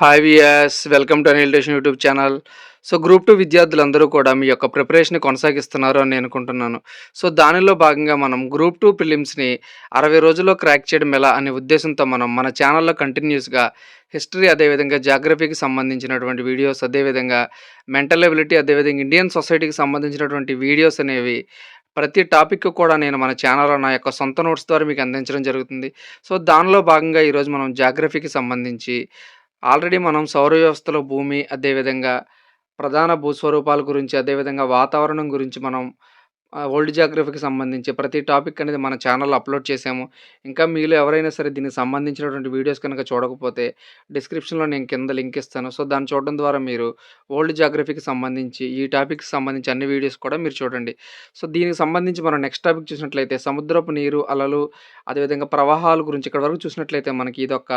Hi వియాస్ welcome to అనిల్టేషన్ YouTube channel so group two విద్యార్థులందరూ కూడా మీ యొక్క ప్రిపరేషన్ కొనసాగిస్తున్నారు అని అనుకుంటున్నాను. సో దానిలో భాగంగా మనం గ్రూప్ టూ ఫిలిమ్స్ని అరవై రోజుల్లో క్రాక్ చేయడం ఎలా అనే ఉద్దేశంతో మనం మన ఛానల్లో కంటిన్యూస్గా హిస్టరీ అదేవిధంగా జాగ్రఫీకి సంబంధించినటువంటి వీడియోస్ అదేవిధంగా మెంటల్ ఎబిలిటీ అదేవిధంగా ఇండియన్ సొసైటీకి సంబంధించినటువంటి వీడియోస్ అనేవి ప్రతి టాపిక్ కూడా నేను మన ఛానల్లో నా యొక్క సొంత నోట్స్ ద్వారా మీకు అందించడం జరుగుతుంది. సో దానిలో భాగంగా ఈరోజు మనం జాగ్రఫీకి సంబంధించి ఆల్రెడీ మనం సౌర వ్యవస్థలో భూమి అదేవిధంగా ప్రధాన భూస్వరూపాల గురించి అదేవిధంగా వాతావరణం గురించి మనం వరల్డ్ ఓల్డ్ సంబంధించి ప్రతి టాపిక్ అనేది మన ఛానల్‌లో అప్‌లోడ్ చేశాము. ఇంకా మీలో ఎవరైనా సరే దీనికి సంబంధించినటువంటి వీడియోస్ కనుక చూడకపోతే డిస్క్రిప్షన్‌లో నేను కింద లింక్ ఇస్తాను. సో, దాన్ని చూడడం ద్వారా మీరు ఓల్డ్ జాగ్రఫీకి సంబంధించి ఈ టాపిక్‌కి సంబంధించి అన్ని వీడియోస్ కూడా మీరు చూడండి. సో, దీనికి సంబంధించి మనం నెక్స్ట్ టాపిక్ చూసినట్లయితే సముద్రపు నీరు, అలలు అదేవిధంగా ప్రవాహాల గురించి ఇక్కడ వరకు చూసినట్లయితే మనకి ఇదొక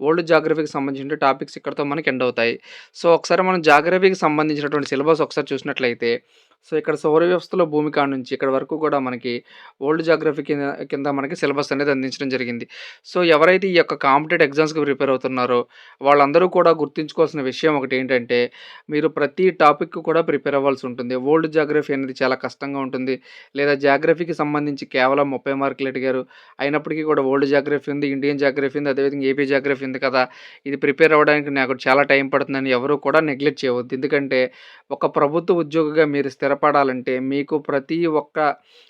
ఓల్డ్ జాగ్రఫీకి సంబంధించిన టాపిక్స్ ఇక్కడతో మనకి ఎండ్ అవుతాయి. సో, ఒకసారి మనం జాగ్రఫీకి సంబంధించినటువంటి సిలబస్ ఒకసారి చూసినట్లయితే సో, ఇక్కడ సౌర వ్యవస్థలో భూమి కాడ నుంచి ఇక్కడ వరకు కూడా మనకి ఓల్డ్ జాగ్రఫీ కింద కింద మనకి సిలబస్ అనేది అందించడం జరిగింది. సో, ఎవరైతే ఈ యొక్క కాంపిటేటివ్ ఎగ్జామ్స్‌కి ప్రిపేర్ అవుతున్నారో వాళ్ళందరూ కూడా గుర్తుంచుకోవాల్సిన విషయం ఒకటి ఏంటంటే మీరు ప్రతి టాపిక్ కూడా ప్రిపేర్ అవ్వాల్సి ఉంటుంది. ఓల్డ్ జాగ్రఫీ అనేది చాలా కష్టంగా ఉంటుంది. లేదా జాగ్రఫీకి సంబంధించి కేవలం 30 మార్కులు అడిగారు. అయినప్పటికీ కూడా ఓల్డ్ జాగ్రఫీ ఉంది, ఇండియన్ జాగ్రఫీ ఉంది, అదేవిధంగా ఏపీ జాగ్రఫీ ఉంది కదా! ఇది ప్రిపేర్ అవ్వడానికి నాకు చాలా టైం పడుతుందని ఎవరు కూడా నెగ్లెక్ట్ చేయవద్దు. ఎందుకంటే ఒక ప్రభుత్వ ఉద్యోగిగా మీరు స్థిరపడాలంటే మీకు ప్రతి ఒక్క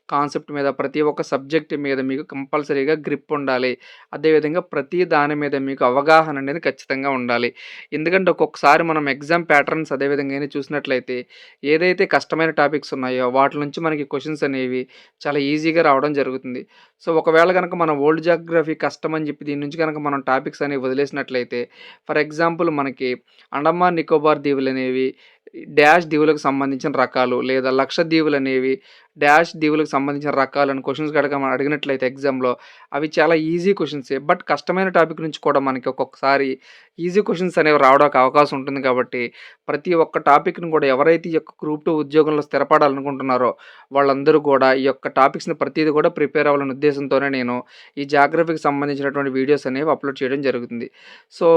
కాన్సెప్ట్ మీద, ప్రతి ఒక్క సబ్జెక్ట్ మీద మీకు కంపల్సరీగా గ్రిప్ ఉండాలి. అదేవిధంగా ప్రతి దాని మీద మీకు అవగాహన అనేది ఖచ్చితంగా ఉండాలి. ఎందుకంటే ఒక్కొక్కసారి మనం ఎగ్జామ్ ప్యాటర్న్స్ అదేవిధంగా చూసినట్లయితే ఏదైతే కష్టమైన టాపిక్స్ ఉన్నాయో వాటి నుంచి మనకి క్వశ్చన్స్ అనేవి చాలా ఈజీగా రావడం జరుగుతుంది. సో, ఒకవేళ కనుక మనం ఓల్డ్ జాగ్రఫీ కష్టం అని చెప్పి దీని నుంచి కనుక మనం టాపిక్స్ అనేవి వదిలేసినట్లయితే ఫర్ ఎగ్జాంపుల్ మనకి అండమాన్ నికోబార్ దీవులు అనేవి డాష్ దీవులకు సంబంధించిన రకాలు లేదా లక్షద్వీపులనేవి డాష్ దీవులకు సంబంధించిన రకాలు అని క్వెషన్స్ గనక మనం అడిగినట్లయితే ఎగ్జామ్‌లో అవి చాలా ఈజీ క్వశ్చన్సే బట్ కష్టమైన టాపిక్ నుంచి కూడా మనకి ఒక్కొక్కసారి ఈజీ క్వశ్చన్స్ అనేవి రావడానికి అవకాశం ఉంటుంది కాబట్టి ప్రతి ఒక్క టాపిక్‌ని కూడా ఎవరైతే ఈ యొక్క గ్రూప్ టూ ఉద్యోగంలో స్థిరపడాలనుకుంటున్నారో వాళ్ళందరూ కూడా ఈ యొక్క టాపిక్స్‌ని ప్రతిదీ కూడా ప్రిపేర్ అవ్వాలనే ఉద్దేశంతోనే నేను ఈ జాగ్రఫీకి సంబంధించినటువంటి వీడియోస్ అనేవి అప్‌లోడ్ చేయడం జరుగుతుంది. సో,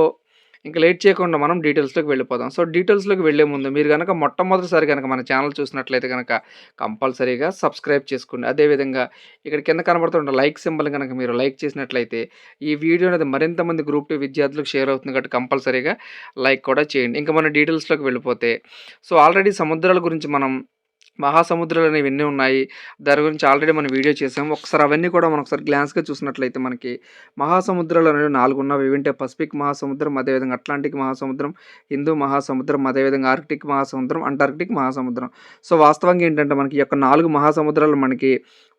ఇంకా లేట్ చేయకుండా మనం డీటెయిల్స్‌లోకి వెళ్ళిపోదాం. సో, డీటెయిల్స్‌లోకి వెళ్ళే ముందు మీరు గనక మొట్టమొదటిసారి కనుక మన ఛానల్ చూసినట్లయితే కనుక కంపల్సరీగా సబ్స్క్రైబ్ చేసుకోండి. అదేవిధంగా ఇక్కడ కింద కనబడుతున్న లైక్ సింబల్ కనుక మీరు లైక్ చేసినట్లయితే ఈ వీడియో అనేది మరింత మంది గ్రూప్ టూ విద్యార్థులకు షేర్ అవుతుంది కాబట్టి కంపల్సరీగా లైక్ కూడా చేయండి. ఇంకా మన డీటెయిల్స్‌లోకి వెళ్ళిపోతే సో, ఆల్రెడీ సముద్రాల గురించి మనం మహాసముద్రాలు అనేవి ఎన్ని ఉన్నాయి. దాని గురించి ఆల్రెడీ మనం వీడియో చేసాం. ఒకసారి అవన్నీ కూడా మనం ఒకసారి గ్లాన్స్‌గా చూసినట్లయితే మనకి మహాసముద్రాలు అనేవి నాలుగు ఉన్నవి. ఏవంటే పసిఫిక్ మహాసముద్రం, అదేవిధంగా అట్లాంటిక్ మహాసముద్రం, హిందూ మహాసముద్రం, అదేవిధంగా ఆర్కిటిక్ మహాసముద్రం, అంటార్కిటిక్ మహాసముద్రం. సో, వాస్తవంగా ఏంటంటే మనకి ఈ యొక్క నాలుగు మహాసముద్రాలు మనకి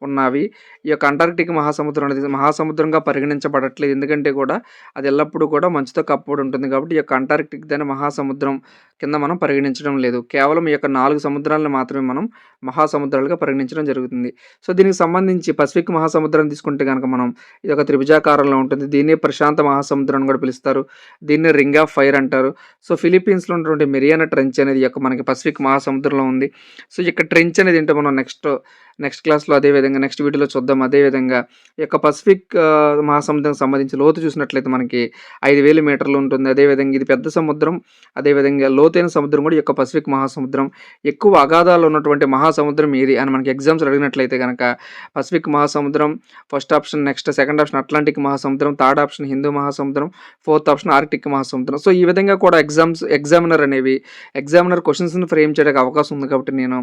ఉన్నవి. ఈ యొక్క అంటార్కిటిక్ మహాసముద్రం అనేది మహాసముద్రంగా పరిగణించబడట్లేదు. ఎందుకంటే కూడా అది ఎల్లప్పుడూ కూడా మంచుతో కప్పబడి ఉంటుంది కాబట్టి ఈ యొక్క అంటార్కిటిక్ దాని మహాసముద్రం కింద మనం పరిగణించడం లేదు. కేవలం ఈ యొక్క నాలుగు సముద్రాలను మాత్రమే మనం మహాసముద్రాలుగా పరిగణించడం జరుగుతుంది. సో, దీనికి సంబంధించి పసిఫిక్ మహాసముద్రం తీసుకుంటే కనుక మనం ఇది ఒక త్రిభుజాకారంలో ఉంటుంది. దీన్ని ప్రశాంత మహాసముద్రం అని కూడా పిలుస్తారు. దీన్ని రింగ్ ఆఫ్ ఫైర్ అంటారు. సో, ఫిలిప్పీన్స్‌లో ఉన్నటువంటి మెరియానా ట్రెంచ్ అనేది ఈ యొక్క మనకి పసిఫిక్ మహాసముద్రంలో ఉంది. సో, ఈ యొక్క ట్రెంచ్ అనేది ఏంటో మనం నెక్స్ట్ నెక్స్ట్ క్లాస్‌లో అదేవిధంగా నెక్స్ట్ వీడియోలో చూద్దాం. అదేవిధంగా ఈ యొక్క పసిఫిక్ మహాసముద్రం సంబంధించి లోతు చూసినట్లయితే మనకి ఐదు వేలు మీటర్లు ఉంటుంది. అదేవిధంగా ఇది పెద్ద సముద్రం. అదేవిధంగా లోతైన సముద్రం కూడా ఈ యొక్క పసిఫిక్ మహాసముద్రం. ఎక్కువ అగాధాలు ఉన్నటువంటి మహాసముద్రం ఏది అని మనకి ఎగ్జామ్స్ అడిగినట్లయితే కనుక పసిఫిక్ మహాసముద్రం first option next second option Atlantic మహాసముద్రం, థర్డ్ ఆప్షన్ హిందూ మహాసముద్రం, ఫోర్త్ ఆప్షన్ ఆర్కిటిక్ మహాసముద్రం. సో, ఈ విధంగా కూడా ఎగ్జామ్స్ ఎగ్జామినర్ అనేవి ఎగ్జామినర్ క్వశ్చన్స్ని ఫ్రేమ్ చేయడానికి అవకాశం ఉంది కాబట్టి నేను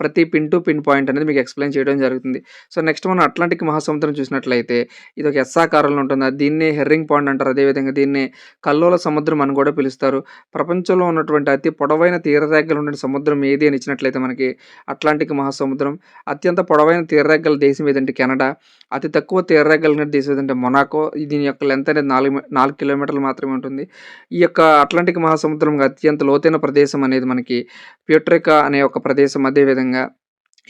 ప్రతి పిన్ టు పిన్ పాయింట్ అనేది మీకు ఎక్స్‌ప్లెయిన్ చేయడం జరుగుతుంది. సో, నెక్స్ట్ మనం అట్లాంటిక్ మహాసముద్రం చూసినట్లయితే ఇది ఒక ఎస్సాకారంలో ఉంటుంది. దీన్నే హెర్రింగ్ పాండ్ అంటారు. అదేవిధంగా దీన్నే కల్లోల సముద్రం అని కూడా పిలుస్తారు. ప్రపంచంలో ఉన్నటువంటి అతి పొడవైన తీరరేఖలు ఉన్న సముద్రం ఏది అని ఇచ్చినట్లయితే మనకి అట్లాంటిక్ మహాసముద్రం. అత్యంత పొడవైన తీరరేఖల దేశం ఏదంటే కెనడా. అతి తక్కువ తీరరేఖలు ఉన్న దేశం ఏదంటే మొనాకో. దీని యొక్క లెంత్ అనేది నాలుగు నాలుగు కిలోమీటర్లు మాత్రమే ఉంటుంది. ఈ యొక్క అట్లాంటిక్ మహాసముద్రం అత్యంత లోతైన ప్రదేశం అనేది మనకి ప్యూట్రికా అనే ఒక ప్రదేశం. అదేవిధంగా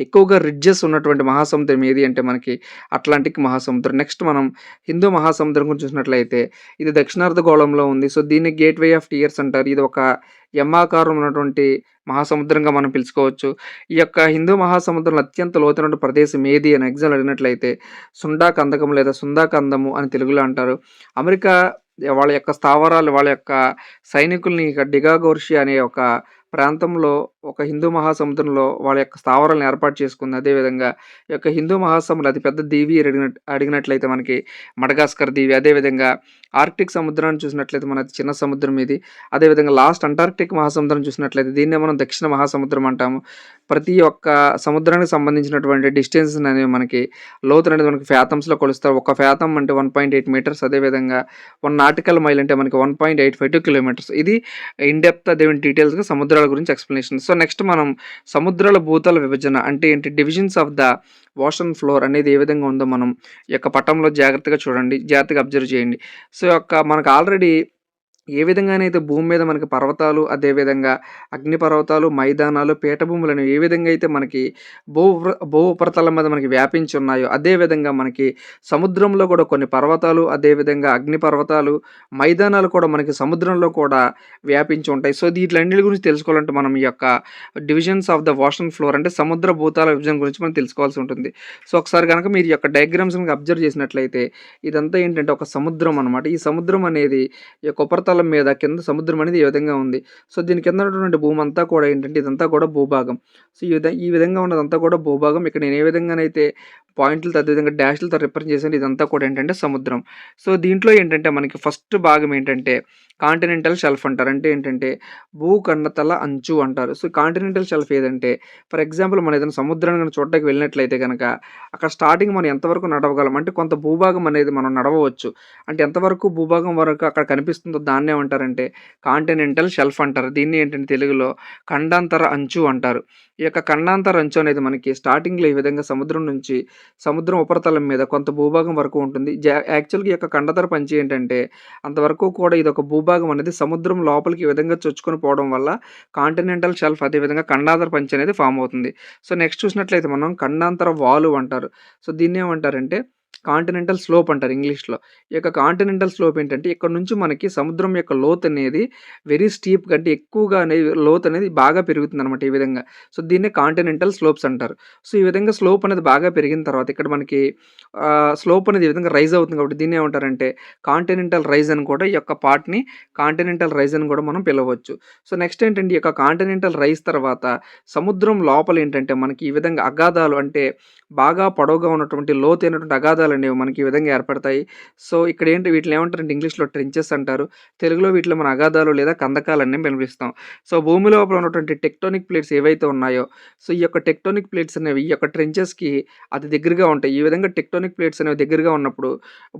ఎక్కువగా రిడ్జెస్ ఉన్నటువంటి మహాసముద్రం ఏది అంటే మనకి అట్లాంటిక్ మహాసముద్రం. నెక్స్ట్ మనం హిందూ మహాసముద్రం గురించి చూసినట్లయితే ఇది దక్షిణార్ధగోళంలో ఉంది. సో, దీన్ని గేట్‌వే ఆఫ్ టీయర్స్ అంటారు. ఇది ఒక ఎమ్ ఉన్నటువంటి మహాసముద్రంగా మనం పిలుచుకోవచ్చు. ఈ యొక్క హిందూ మహాసముద్రంలో అత్యంత లోతైన ప్రదేశం ఏది అని ఎగ్జామ్ అడిగినట్లయితే సుండా కందకం లేదా సుందా కందము అని తెలుగులో అంటారు. అమెరికా వాళ్ళ యొక్క స్థావరాలు, వాళ్ళ యొక్క సైనికుల్ని ఇక డిగాగోర్షి అనే ఒక ప్రాంతంలో ఒక హిందూ మహాసముద్రంలో వాళ్ళ యొక్క స్థావరాలను ఏర్పాటు చేసుకుంది. అదేవిధంగా ఈ యొక్క హిందూ మహాసముద్రం అతిపెద్ద దీవి అడిగిన అడిగినట్లయితే మనకి మడగాస్కర్ దీవి. అదేవిధంగా ఆర్కిటిక్ సముద్రాన్ని చూసినట్లయితే మన చిన్న సముద్రం ఇది. అదేవిధంగా లాస్ట్ అంటార్కిటిక్ మహాసముద్రం చూసినట్లయితే దీన్నే మనం దక్షిణ మహాసముద్రం అంటాము. ప్రతి ఒక్క సముద్రానికి సంబంధించినటువంటి డిస్టెన్స్ అనేవి మనకి లోతనేది మనకి ఫ్యాథమ్స్లో కొలుస్తారు. ఒక ఫాథమ్ అంటే 1.8 మీటర్స్ అదేవిధంగా వన్ నాటికల్ మైల్ అంటే మనకి 1.852 కిలోమీటర్స్. ఇది ఇన్ డెప్త్ అదేవిధంగా డీటెయిల్స్‌గా సముద్రాల గురించి ఎక్స్‌ప్లనేషన్. సో, నెక్స్ట్ మనం సముద్రాల భూతాల విభజన అంటే ఏంటి? Divisions of the ocean floor అనేది ఏ విధంగా ఉందో మనం ఈ యొక్క పటంలో జాగ్రత్తగా చూడండి. జాగ్రత్తగా అబ్జర్వ్ చేయండి. సో, యొక్క మనకు ఆల్రెడీ ఏ విధంగానైతే భూమి మీద మనకి పర్వతాలు, అదేవిధంగా అగ్నిపర్వతాలు, మైదానాలు, పీఠభూములను ఏ విధంగా అయితే మనకి భూ భూ ఉపరితలం మీద మనకి వ్యాపించి ఉన్నాయో, అదే విధంగా మనకి సముద్రంలో కూడా కొన్ని పర్వతాలు, అదేవిధంగా అగ్నిపర్వతాలు, మైదానాలు కూడా మనకి సముద్రంలో కూడా వ్యాపించి ఉంటాయి. సో, వీటిలన్నిటి గురించి తెలుసుకోవాలంటే మనం ఈ యొక్క divisions of the ocean floor అంటే సముద్ర భూతాల విభజన గురించి మనం తెలుసుకోవాల్సి ఉంటుంది. సో, ఒకసారి కనుక మీరు ఈ యొక్క డయాగ్రామ్స్ గనక అబ్జర్వ్ చేసినట్లయితే ఇదంతా ఏంటంటే ఒక సముద్రం అనమాట. ఈ సముద్రం అనేది ఈ యొక్క ఉపరితలం మీద కింద సముద్రం అనేది ఈ విధంగా ఉంది. సో, దీని కింద ఉన్నటువంటి భూమి అంతా కూడా ఏంటంటే ఇదంతా కూడా భూభాగం. సో, ఈ విధంగా ఈ విధంగా ఉన్నదంతా కూడా భూభాగం. ఇక్కడ నేను ఏ విధంగానైతే పాయింట్లతో అదేవిధంగా డాష్‌లతో రిప్రజెంట్ చేశానో ఇదంతా కూడా ఏంటంటే సముద్రం. సో, దీంట్లో ఏంటంటే మనకి ఫస్ట్ భాగం ఏంటంటే కాంటినెంటల్ షెల్ఫ్ అంటారు. అంటే ఏంటంటే భూఖండతల అంచు అంటారు. సో, కాంటినెంటల్ షెల్ఫ్ ఏదంటే ఫర్ ఎగ్జాంపుల్ మనం ఏదైనా సముద్రాన్ని కనుక చూడటానికి వెళ్ళినట్లయితే కనుక అక్కడ స్టార్టింగ్ మనం ఎంతవరకు నడవగలం అంటే కొంత భూభాగం అనేది మనం నడవవచ్చు. అంటే ఎంతవరకు భూభాగం వరకు అక్కడ కనిపిస్తుందో దాన్నేమంటారంటే కాంటినెంటల్ షెల్ఫ్ అంటారు. దీన్ని ఏంటంటే తెలుగులో ఖండాంతర అంచు అంటారు. ఈ యొక్క ఖండాంతర అంచు అనేది మనకి స్టార్టింగ్‌లో ఈ విధంగా సముద్రం నుంచి సముద్రం ఉపరితలం మీద కొంత భూభాగం వరకు ఉంటుంది. జా యాక్చువల్‌గా ఈ యొక్క ఖండతర పంచి ఏంటంటే అంతవరకు కూడా ఇది ఒక భూభాగం అనేది సముద్రం లోపలికి ఈ విధంగా చొచ్చుకొని పోవడం వల్ల కాంటినెంటల్ షెల్ఫ్ అదేవిధంగా ఖండాంతర పంచి అనేది ఫామ్ అవుతుంది. సో, నెక్స్ట్ చూసినట్లయితే మనం ఖండాంతర వాలు అంటారు. సో, దీన్ని ఏమంటారంటే కాంటినెంటల్ స్లోప్ అంటారు ఇంగ్లీష్‌లో. ఈ యొక్క కాంటినెంటల్ స్లోప్ ఏంటంటే ఇక్కడ నుంచి మనకి సముద్రం యొక్క లోత్ అనేది వెరీ స్టీప్ కంటే ఎక్కువగా అనేది లోత్ అనేది బాగా పెరుగుతుంది అనమాట ఈ విధంగా. సో, దీన్నే కాంటినెంటల్ స్లోప్స్ అంటారు. సో, ఈ విధంగా స్లోప్ అనేది బాగా పెరిగిన తర్వాత ఇక్కడ మనకి స్లోప్ అనేది ఈ విధంగా రైజ్ అవుతుంది కాబట్టి దీన్ని ఏమంటారంటే కాంటినెంటల్ రైజ్ అని కూడా ఈ యొక్క పార్ట్‌ని కాంటినెంటల్ రైజ్ అని కూడా మనం పిలవచ్చు. సో, నెక్స్ట్ ఏంటంటే ఈ యొక్క కాంటినెంటల్ రైజ్ తర్వాత సముద్రం లోపల ఏంటంటే మనకి ఈ విధంగా అగాధాలు అంటే బాగా పొడవుగా ఉన్నటువంటి లోతైనటువంటి అనేవి మనకి ఈ విధంగా ఏర్పడతాయి. సో, ఇక్కడ ఏంటి వీటిని ఏమంటారంటే ఇంగ్లీష్‌లో ట్రెంచెస్ అంటారు. తెలుగులో వీటిలో మనం అగాధాలు లేదా కందకాలన్నీ పిలిపిస్తాం. సో, భూమి లోపల ఉన్నటువంటి టెక్టోనిక్ ప్లేట్స్ ఏవైతే ఉన్నాయో సో, ఈ యొక్క టెక్టోనిక్ ప్లేట్స్ అనేవి ఈ యొక్క ట్రెంచెస్‌కి అతి దగ్గరగా ఉంటాయి. ఈ విధంగా టెక్టోనిక్ ప్లేట్స్ అనేవి దగ్గరగా ఉన్నప్పుడు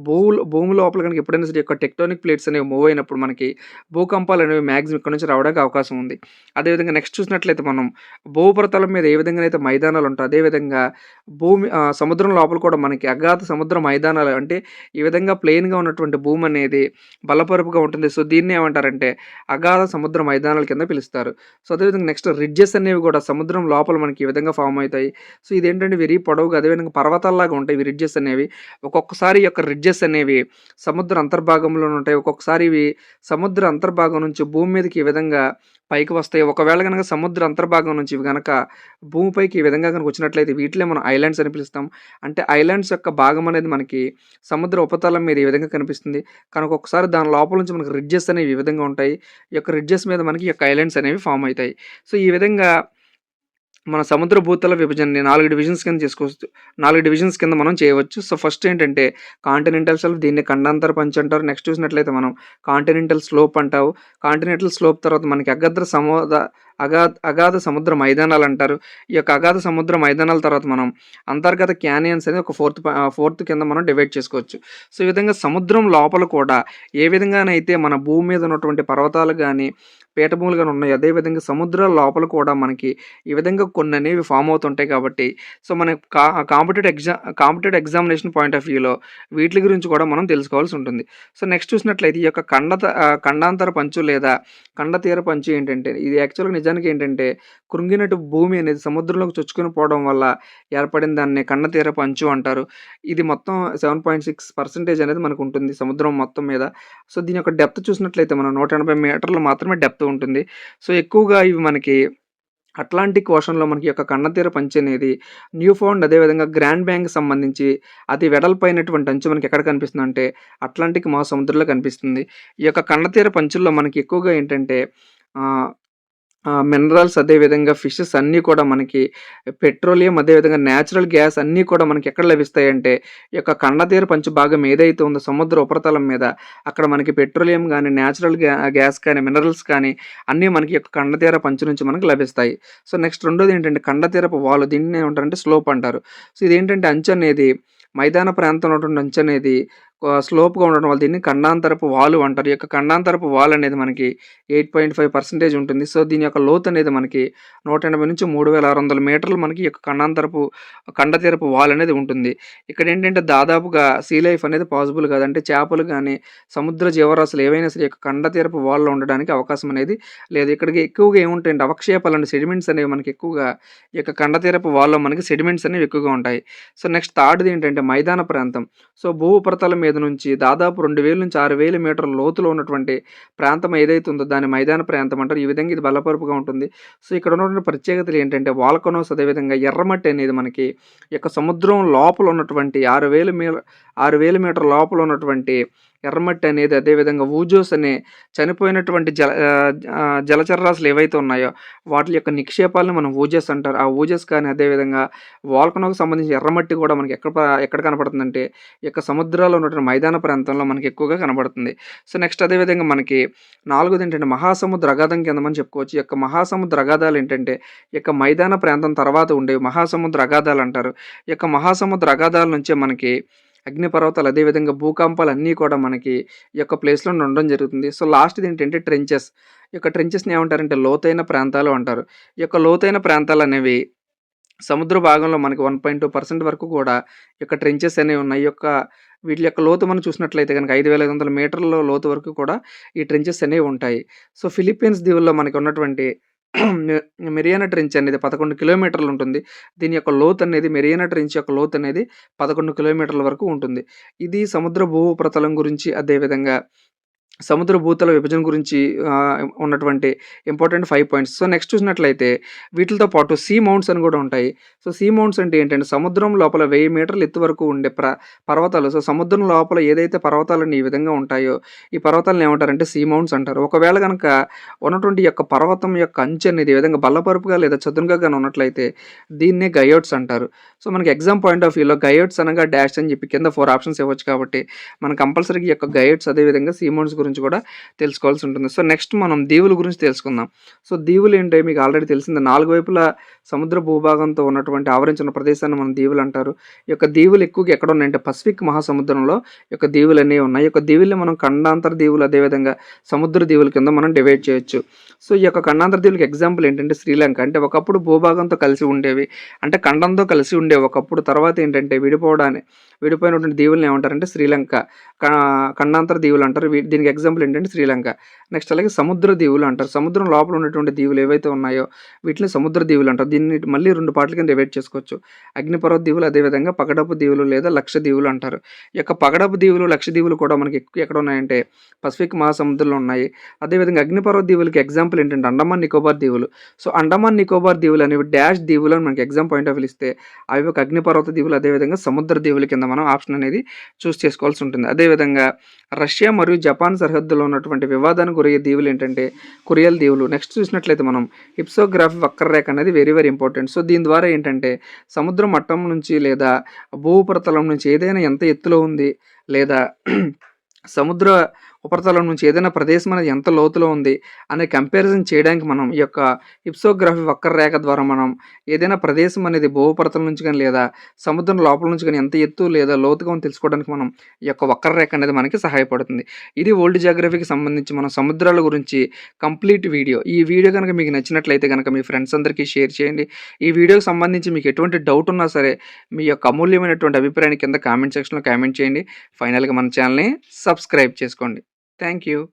భూ భూమి లోపల కనుక ఎప్పుడైనా సరే యొక్క టెక్టోనిక్ ప్లేట్స్ అనేవి మూవ్ అయినప్పుడు మనకి భూకంపాలు అనేవి మ్యాక్సిమం ఇక్కడ నుంచి రావడానికి అవకాశం ఉంది. అదేవిధంగా నెక్స్ట్ చూసినట్లయితే మనం భూపరితలం మీద ఏ అయితే మైదానాలు ఉంటాయి అదేవిధంగా భూమి సముద్రం లోపల కూడా మనకి అగాధ సముద్ర మైదానాలు అంటే ఈ విధంగా ప్లెయిన్‌గా ఉన్నటువంటి భూమి అనేది బలపరుపుగా ఉంటుంది. సో, దీన్ని ఏమంటారంటే అగాధ సముద్ర మైదానాల కింద పిలుస్తారు. సో, అదేవిధంగా నెక్స్ట్ రిడ్జెస్ అనేవి కూడా సముద్రం లోపల మనకి ఈ విధంగా ఫామ్ అవుతాయి సో, ఇదేంటంటే వెరీ పొడవుగా అదేవిధంగా పర్వతాల్లాగా ఉంటాయి ఇవి రిడ్జెస్ అనేవి. ఒక్కొక్కసారి యొక్క రిడ్జెస్ అనేవి సముద్ర అంతర్భాగంలో ఉంటాయి. ఒక్కొక్కసారి ఇవి సముద్ర అంతర్భాగం నుంచి భూమి మీదకి ఈ విధంగా పైకి వస్తాయి. ఒకవేళ గనక సముద్ర అంతర్భాగం నుంచి ఇవి కనుక భూమిపైకి ఈ విధంగా కనుక వచ్చినట్లయితే వీటిలే మనం ఐలాండ్స్ అని పిలుస్తాం. అంటే ఐలాండ్స్ యొక్క భాగం అనేది మనకి సముద్ర ఉపతలం మీద ఈ విధంగా కనిపిస్తుంది. కనుక ఒకసారి దాని లోపల నుంచి మనకి రిడ్జెస్ అనేవి ఈ విధంగా ఉంటాయి. ఈ యొక్క రిడ్జెస్ మీద మనకి ఈ యొక్క ఐలాండ్స్ అనేవి ఫామ్ అవుతాయి సో, ఈ విధంగా మన సముద్ర భూతల విభజనని నాలుగు డివిజన్స్ కింద చేసుకోవచ్చు. నాలుగు డివిజన్స్ కింద మనం చేయవచ్చు. సో, ఫస్ట్ ఏంటంటే కాంటినెంటల్ సెల్ఫ్ దీన్ని ఖండాంతర పంచి అంటారు. నెక్స్ట్ చూసినట్లయితే మనం కాంటినెంటల్ స్లోప్ అంటావు. కాంటినెంటల్ స్లోప్ తర్వాత మనకి అగద్ర సమోద అగా అగాధ సముద్ర మైదానాలు అంటారు. ఈ యొక్క అగాధ సముద్ర మైదానాల తర్వాత మనం అంతర్గత క్యానియన్స్ అనేది ఒక ఫోర్త్ ఫోర్త్ కింద మనం డివైడ్ చేసుకోవచ్చు. సో, ఈ విధంగా సముద్రం లోపల కూడా ఏ విధంగానైతే మన భూమి మీద ఉన్నటువంటి పర్వతాలు కానీ పీఠభూములుగా ఉన్నాయి అదేవిధంగా అదే విధంగా సముద్రాల లోపల కూడా మనకి ఈ విధంగా కొన్ని అనేవి ఫామ్ అవుతుంటాయి కాబట్టి సో, మన కా competitive exam competitive examination point of వ్యూలో వీటి గురించి కూడా మనం తెలుసుకోవాల్సి ఉంటుంది. సో, నెక్స్ట్ చూసినట్లయితే ఈ యొక్క ఖండ ఖండాంతర పంచు లేదా ఖండ తీర పంచు ఏంటంటే ఇది యాక్చువల్‌గా నిజానికి ఏంటంటే కృంగినట్టు భూమి అనేది సముద్రంలోకి చొచ్చుకొని పోవడం వల్ల ఏర్పడిన దాన్ని ఖండ తీర పంచు అంటారు. ఇది మొత్తం సెవెన్ పాయింట్ సిక్స్ పర్సెంటేజ్ అనేది మనకు ఉంటుంది సముద్రం మొత్తం మీద. సో, దీని యొక్క డెప్త్ చూసినట్లయితే మనం 180 మీటర్లు మాత్రమే డెప్త్ ఉంటుంది. సో, ఎక్కువగా ఇవి మనకి అట్లాంటిక్ ఓషన్‌లో మనకి యొక్క కన్నతీర పంచ్ అనేది న్యూ ఫౌండ్ అదేవిధంగా గ్రాండ్ బ్యాంక్ సంబంధించి అతి వెడల్పైనటువంటి అంచు మనకి ఎక్కడ కనిపిస్తుంది అంటే అట్లాంటిక్ మహాసముద్రంలో కనిపిస్తుంది. ఈ యొక్క కన్నతీర పంచుల్లో మనకి ఎక్కువగా ఏంటంటే మినరల్స్ అదేవిధంగా ఫిషెస్ అన్నీ కూడా మనకి పెట్రోలియం అదేవిధంగా నేచురల్ గ్యాస్ అన్నీ కూడా మనకి ఎక్కడ లభిస్తాయంటే ఈ యొక్క కండతీర పంచు భాగం ఏదైతే ఉందో సముద్ర ఉపరితలం మీద అక్కడ మనకి పెట్రోలియం కానీ నేచురల్ గ్యా గ్యాస్ కానీ, మినరల్స్ కానీ అన్నీ మనకి యొక్క కండతీర పంచు నుంచి మనకు లభిస్తాయి. సో, నెక్స్ట్ రెండోది ఏంటంటే కండతీరపు వాలు దీన్ని ఏమంటారంటే స్లోప్ అంటారు. సో, ఇదేంటంటే అంచు అనేది మైదాన ప్రాంతంలో ఉన్నటువంటి అంచు అనేది స్లోప్‌గా ఉండడం వల్ల దీన్ని ఖండాంతరపు వాలు అంటారు. ఈ యొక్క ఖండాంతరపు వాల్ అనేది మనకి 8.5% ఉంటుంది. సో, దీని యొక్క లోతు అనేది మనకి 180-3600 మీటర్లు మనకి ఈ యొక్క ఖండాంతరపు కండతీరపు వాల్ అనేది ఉంటుంది. ఇక్కడ ఏంటంటే దాదాపుగా సీ లైఫ్ అనేది పాసిబుల్ కాదు. అంటే చేపలు కానీ సముద్ర జీవరాశులు ఏవైనా సరే యొక్క కండతీరపు వాల్‌లో ఉండడానికి అవకాశం అనేది లేదు. ఇక్కడికి ఎక్కువగా ఏముంటాయంటే అవక్షేపాలు అంటే సెడిమెంట్స్ అనేవి మనకి ఎక్కువగా ఈ యొక్క ఖండతీరపు వాల్‌లో మనకి సెడిమెంట్స్ అనేవి ఎక్కువగా ఉంటాయి. సో, నెక్స్ట్ థర్డ్‌ది ఏంటంటే మైదాన ప్రాంతం. సో, భూ ఉపరితలం మీద నుంచి దాదాపు 2000-6000 మీటర్ల లోతులో ఉన్నటువంటి ప్రాంతం ఏదైతే ఉందో దాని మైదాన ప్రాంతం అంటారు. ఈ విధంగా ఇది బలపరుపుగా ఉంటుంది. సో, ఇక్కడ ఉన్నటువంటి ప్రత్యేకతలు ఏంటంటే వాల్కనోస్ అదేవిధంగా ఎర్రమట్టి అనేది మనకి ఈ యొక్క సముద్రం లోపల ఉన్నటువంటి ఆరు వేల మీ ఆరు వేల మీటర్ల లోపల ఉన్నటువంటి ఎర్రమట్టి అనేది అదేవిధంగా ఊజోస్ అనే చనిపోయినటువంటి జల జలచర్రాసులు జలచరరాశులు ఏవైతే ఉన్నాయో వాటి యొక్క నిక్షేపాలను మనం ఊజస్ అంటారు. ఆ ఊజస్ కానీ అదేవిధంగా వాల్కనోకి సంబంధించి ఎర్రమట్టి కూడా మనకి ఎక్కడ ఎక్కడ కనపడుతుందంటే ఈ యొక్క సముద్రాల్లో ఉన్నటువంటి మైదాన ప్రాంతంలో మనకి ఎక్కువగా కనబడుతుంది. సో, నెక్స్ట్ అదేవిధంగా మనకి నాలుగోది ఏంటంటే మహాసముద్ర అగాధం కింద మనం చెప్పుకోవచ్చు. ఈ యొక్క మహాసముద్ర అగాధాలు ఏంటంటే ఈ యొక్క మైదాన ప్రాంతం తర్వాత ఉండేవి మహాసముద్ర అగాధాలు అంటారు. ఈ యొక్క మహాసముద్ర అగాధాల నుంచే మనకి అగ్నిపర్వతాలు అదేవిధంగా భూకంపాలు అన్నీ కూడా మనకి ఈ యొక్క ప్లేస్‌లో ఉండడం జరుగుతుంది. సో, లాస్ట్‌ది ఏంటంటే ట్రెంచెస్. ఈ యొక్క ట్రెంచెస్‌ని ఏమంటారంటే లోతైన ప్రాంతాలు అంటారు. ఈ యొక్క లోతైన ప్రాంతాలు అనేవి సముద్ర భాగంలో మనకి 1.2% వరకు కూడా ఈ యొక్క ట్రెంచెస్ అనేవి ఉన్నాయి. ఈ యొక్క వీటి యొక్క లోతు మనం చూసినట్లయితే గనుక 5500 మీటర్ల లోతు వరకు కూడా ఈ ట్రెంచెస్ అనేవి ఉంటాయి. సో, ఫిలిప్పీన్స్ దీవుల్లో మనకి ఉన్నటువంటి మెరియానా ట్రెంచ్ అనేది 11 కిలోమీటర్లు ఉంటుంది. దీని యొక్క లోతు అనేది మెరియానా ట్రెంచ్ యొక్క లోతు అనేది 11 కిలోమీటర్ల వరకు ఉంటుంది. ఇది సముద్ర భూ ప్రతలం గురించి అదేవిధంగా సముద్ర భూతల విభజన గురించి ఉన్నటువంటి important five points. So, next చూసినట్లయితే వీటితో పాటు సీ మౌంట్స్ అని కూడా ఉంటాయి. సో, సీ మౌంట్స్ అంటే ఏంటంటే సముద్రం లోపల వెయ్యి మీటర్ల ఎత్తు వరకు ఉండే ప్ర పర్వతాలు. సో, సముద్రం లోపల ఏదైతే పర్వతాలు ఈ విధంగా ఉంటాయో ఈ పర్వతాలను ఏమంటారంటే సీ మౌంట్స్ అంటారు. ఒకవేళ కనుక ఉన్నటువంటి యొక్క పర్వతం యొక్క అంచు అనేది ఈ విధంగా బల్లపరుపుగా లేదా చదునుగా కానీ ఉన్నట్లయితే దీన్నే గయోట్స్ అంటారు. సో, మనకి ఎగ్జామ్ పాయింట్ ఆఫ్ వ్యూలో గయోట్స్ అనగా డాష్ అని చెప్పి కింద ఫోర్ ఆప్షన్స్ ఇవ్వచ్చు కాబట్టి మనం కంపల్సరీగా ఈ యొక్క గయోట్స్ అదేవిధంగా సీ మౌంట్స్ గురించి కూడా తెలుసుకోవాల్సి ఉంటుంది. సో, నెక్స్ట్ మనం దీవుల గురించి తెలుసుకుందాం. సో, దీవులు ఏంటంటే మీకు ఆల్రెడీ తెలిసిందే. నాలుగు వైపులా సముద్ర భూభాగంతో ఉన్నటువంటి ఆవరించిన ప్రదేశాన్ని మనం దీవులు అంటారు. ఈ యొక్క దీవులు ఎక్కువగా ఎక్కడ ఉన్నాయంటే పసిఫిక్ మహాసముద్రంలో ఈ యొక్క దీవులనేవి ఉన్నాయి. ఈ యొక్క దీవుల్ని మనం ఖండాంతర దీవులు అదేవిధంగా సముద్ర దీవుల కింద మనం డివైడ్ చేయొచ్చు. సో, ఈ యొక్క ఖండాంతర దీవులకి ఎగ్జాంపుల్ ఏంటంటే శ్రీలంక. అంటే ఒకప్పుడు భూభాగంతో కలిసి ఉండేవి. అంటే ఖండంతో కలిసి ఉండేవి ఒకప్పుడు. తర్వాత ఏంటంటే విడిపోవడాన్ని విడిపోయినటువంటి దీవులను ఏమంటారంటే శ్రీలంక. ఖండాంతర దీవులు అంటారు. దీనికి ఎగ్జాంపుల్ ఏంటంటే శ్రీలంక. నెక్స్ట్ అలాగే సముద్ర దీవులు అంటారు. సముద్రం లోపల ఉన్నటువంటి దీవులు ఏవైతే ఉన్నాయో వీటిని సముద్ర దీవులు అంటారు. దీన్ని మళ్ళీ రెండు పాటల కింద డివైడ్ చేసుకోవచ్చు. అగ్నిపర్వత దీవులు అదేవిధంగా పగడపు దీవులు లేదా లక్ష దీవులు అంటారు. ఈ యొక్క పగడపు దీవులు, లక్ష దీవులు కూడా మనకి ఎక్కువ ఎక్కడ ఉన్నాయంటే పసిఫిక్ మహాసముద్రంలో ఉన్నాయి. అదేవిధంగా అగ్నిపర్వత దీవులకి ఎగ్జాంపుల్ ఏంటంటే అండమాన్ నికోబార్ దీవులు. సో, అండమాన్ నికోబార్ దీవులు అనేవి డాష్ దీవులు అని మనకి ఎగ్జామ్ పాయింట్ ఆఫ్ ఇస్తే అవి ఒక అగ్నిపర్వత దీవులు అదేవిధంగా సముద్ర దీవుల కింద మనం ఆప్షన్ అనేది చూస్ చేసుకోవాల్సి ఉంటుంది. అదేవిధంగా రష్యా మరియు జపాన్ సరిహద్దులో ఉన్నటువంటి వివాదానికి గురయ్యే దీవులు ఏంటంటే కొరియల్ దీవులు. నెక్స్ట్ చూసినట్లయితే మనం హిప్సోగ్రాఫీ వక్రరేఖ అనేది వెరీ వెరీ ఇంపార్టెంట్. సో, దీని ద్వారా ఏంటంటే సముద్ర మట్టం నుంచి లేదా భూపరితలం నుంచి ఏదైనా ఎంత ఎత్తులో ఉంది లేదా సముద్ర ఉపరితలం నుంచి ఏదైనా ప్రదేశం అనేది ఎంత లోతులో ఉంది అనే కంపారిజన్ చేయడానికి మనం ఈ యొక్క ఇప్సోగ్రఫీ వక్రరేఖ ద్వారా మనం ఏదైనా ప్రదేశం అనేది భూ నుంచి కానీ లేదా సముద్రం లోపల నుంచి కానీ ఎంత ఎత్తు లేదా లోతుగా ఉంది తెలుసుకోవడానికి మనం ఈ యొక్క వక్రరేఖ అనేది మనకి సహాయపడుతుంది. ఇది ఓల్డ్ జాగ్రఫీకి సంబంధించి మనం సముద్రాల గురించి కంప్లీట్ వీడియో. ఈ వీడియో కనుక మీకు నచ్చినట్లయితే కనుక మీ ఫ్రెండ్స్ అందరికీ షేర్ చేయండి. ఈ వీడియోకి సంబంధించి మీకు ఎటువంటి డౌట్ ఉన్నా సరే మీ యొక్క అమూల్యమైనటువంటి అభిప్రాయాన్ని కింద కామెంట్ సెక్షన్‌లో కామెంట్ చేయండి. ఫైనల్‌గా మన ఛానల్ని సబ్స్క్రైబ్ చేసుకోండి. Thank you.